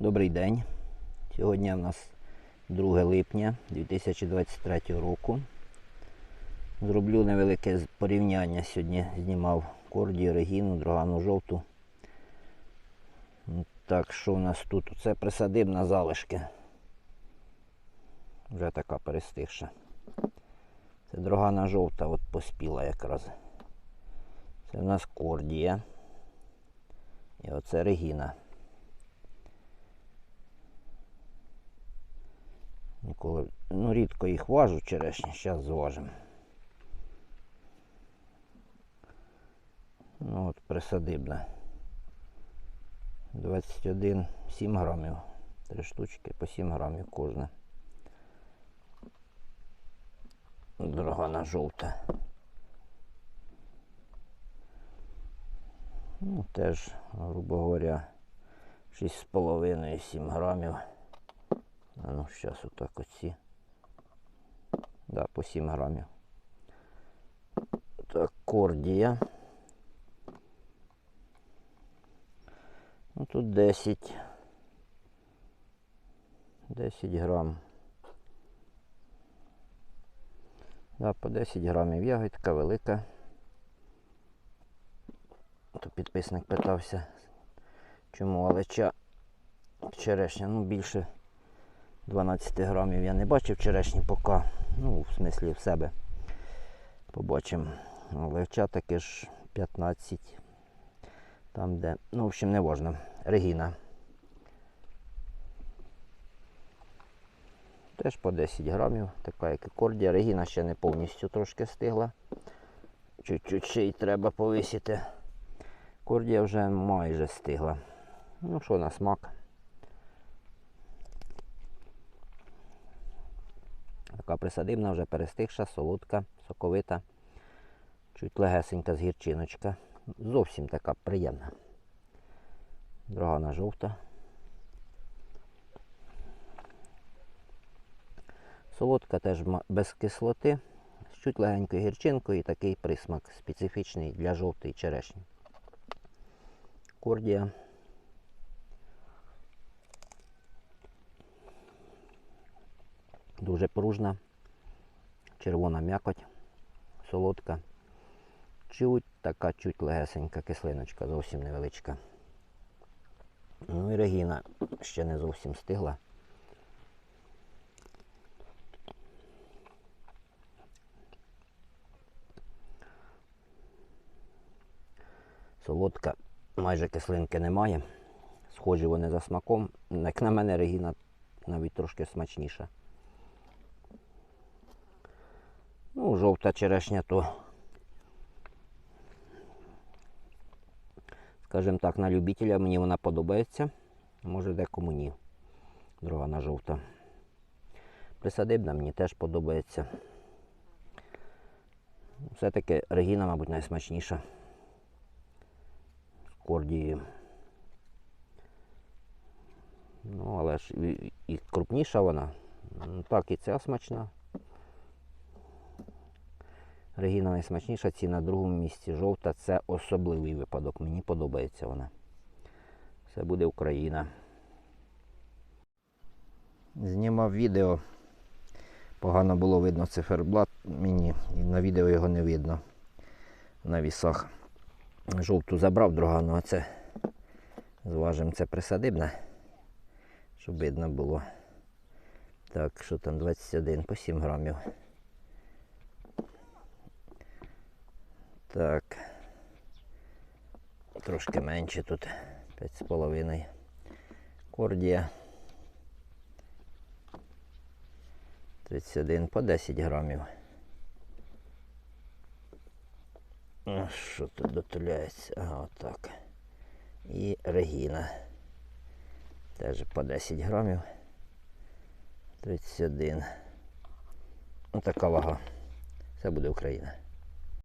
Добрий день. Сьогодні у нас 2 липня 2023 року. Зроблю невелике порівняння. Сьогодні знімав корді, регіну, дрогану жовту. Так, що у нас тут? Це присадибна залишки. Вже така перестигша. Це дрогана жовта, от поспіла якраз. Це у нас кордія. І оце регіна. Ніколи, ну рідко їх важу черешні, зараз зважимо. Ну от присадибна. 21, 7 грамів. Три штучки по 7 грамів кожна. Дорогана жовта. Ну, теж, грубо говоря, 6,5-7 грамів. А ну, зараз отак оці. Да, по 7 грамів. Так, кордія. Ну тут 10. 10 грам. Да, по 10 грамів ягодка велика. То підписник питався, чому алеча черешня, ну більше 12 грамів я не бачив черешні поки. Ну, в смислі в себе. Побачимо. Левча таки ж 15. Там де. Ну, в общем, не важно. Регіна. Теж по 10 грамів, така як і кордія. Регіна ще не повністю трошки стигла. Чуть-чуть ще й треба повисіти. Кордія вже майже стигла. Ну що на смак. Така присадибна, вже перестигша, солодка, соковита, чуть легесенька з гірчиночка. Зовсім така приємна. Дрогана жовта. Солодка теж без кислоти, з чуть легенькою гірчинкою і такий присмак специфічний для жовтої черешні. Кордія. Дуже пружна, червона м'якоть, солодка. Чуть така чуть легесенька кислиночка, зовсім невеличка. Ну і регіна ще не зовсім стигла. Солодка, майже кислинки немає. Схожі вони за смаком. Як на мене, регіна навіть трошки смачніша. Ну, жовта черешня то, скажімо так, на любителя мені вона подобається. Може декому ні. Друга на жовта. Присадибна мені теж подобається. Все-таки регіна, мабуть, найсмачніша. З кордією. Ну, але ж і, крупніша вона. Ну, Так, і ця смачна. Регіна найсмачніша, ці на другому місці жовта. Це особливий випадок. Мені подобається вона. Це буде Україна. Знімав відео. Погано було видно циферблат мені. І на відео його не видно. На вісах. Жовту забрав другану, а це зважимо, це присадибне. Щоб видно було. Так, що там 21 по 7 грамів. Так. Трошки менше тут. 5,5. Кордія. 31 по 10 грамів. Що тут дотуляється? Ага, отак. І регіна. Теж по 10 грамів. 31. Ось така вага. Це буде Україна.